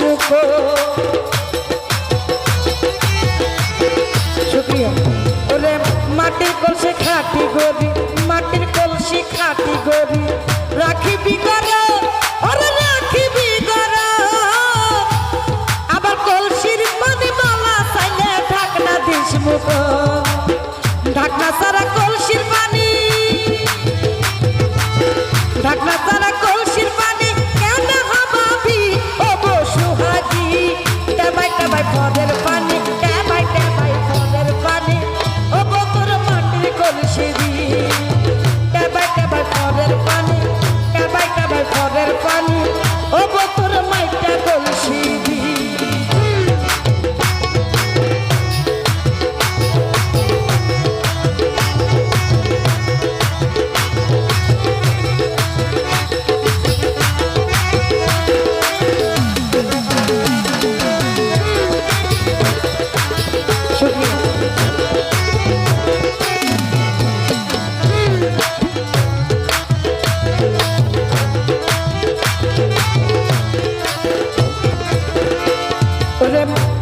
মুখ। শুক্রিয়া ওরে মাটির কলসি, খাটি গরি মাটির কলসি, খাটি গরি রাখিবি গর, ওরে রাখিবি গর। আবার কলসির পানি মালা চাইলে ঢাকনা দিস মুখ। ঢাকনা সারা কলসির পানি, ঢাকনা সারা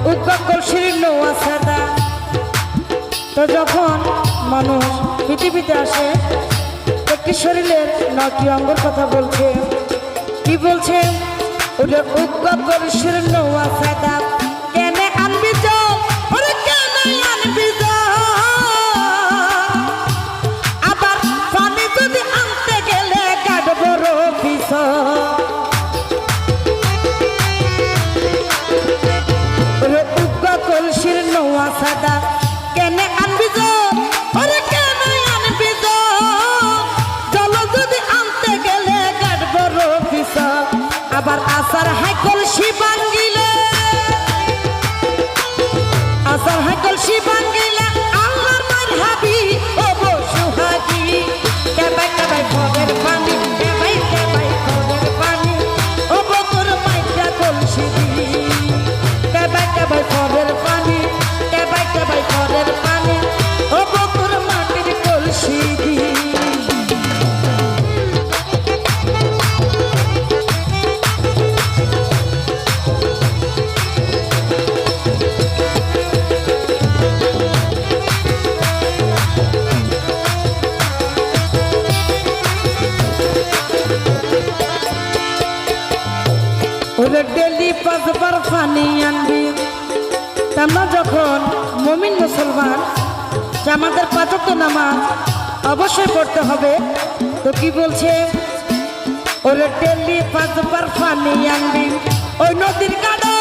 ওরে শীর্ণ নোয়া তো যখন মানুষ পৃথিবীতে আসে একটি শরীরের নটি অঙ্গর কথা বলছে। কি বলছে? ওরে উৎকর্ষীর নোয়া সাদা কেন আনবি হাই ডেলি পাঁচবার পানি আনবি আমরা যখন মমিন মুসলমান যে আমাদের পাচক নামাজ অবশ্যই পড়তে হবে। তো কি বলছে? ওরে ডেলি পাঁচবার পানি আনবি, ওই নদীর গাড়ো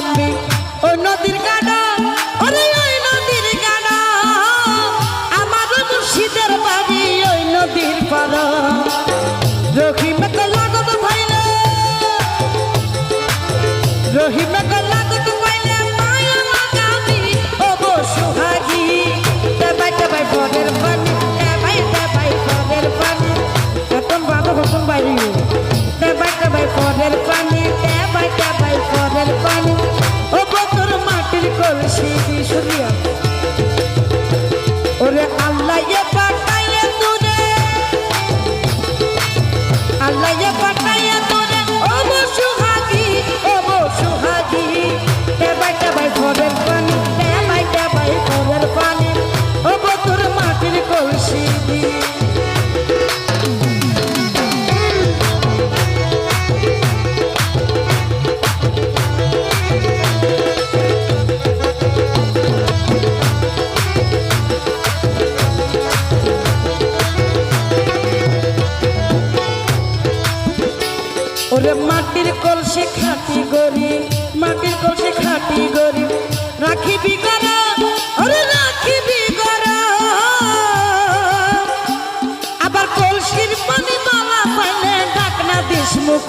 আনবি ওই নদীর গাড়া ওরে ওই নদীর গাড়া আমার মুর্শিদের বাড়ি, ওই নদীর রহিমে তো লাগত রহিমে তো লাগত ভাইলে মায়া ও গো সুহাগী, দেবাই দেবাই পানি দেবাই দেবাই পানি দেবাই দেবাই পানি মাটির কলসি দি শুনিয়া? ওরে আল্লাহ পাঠাইয়ে তুরে। আল্লাহ পাঠাইয়ে তুরে। ও সুহাগী ও সুহাগী। দেবাই দেবাই পদের পানি দেবাই দেবাই পদের পানি। ও বতর মাটির কলসি দি ওরে মাটির কলসে খাটি গরি মাটির কলসে খাটি গরি রাখিবি আবার কলসির পানি মালা পাইলে ডাকনা দিস মুখ।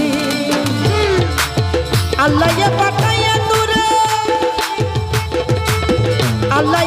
আল্লাহ পাঠাইয়া তোরা আল্লাহ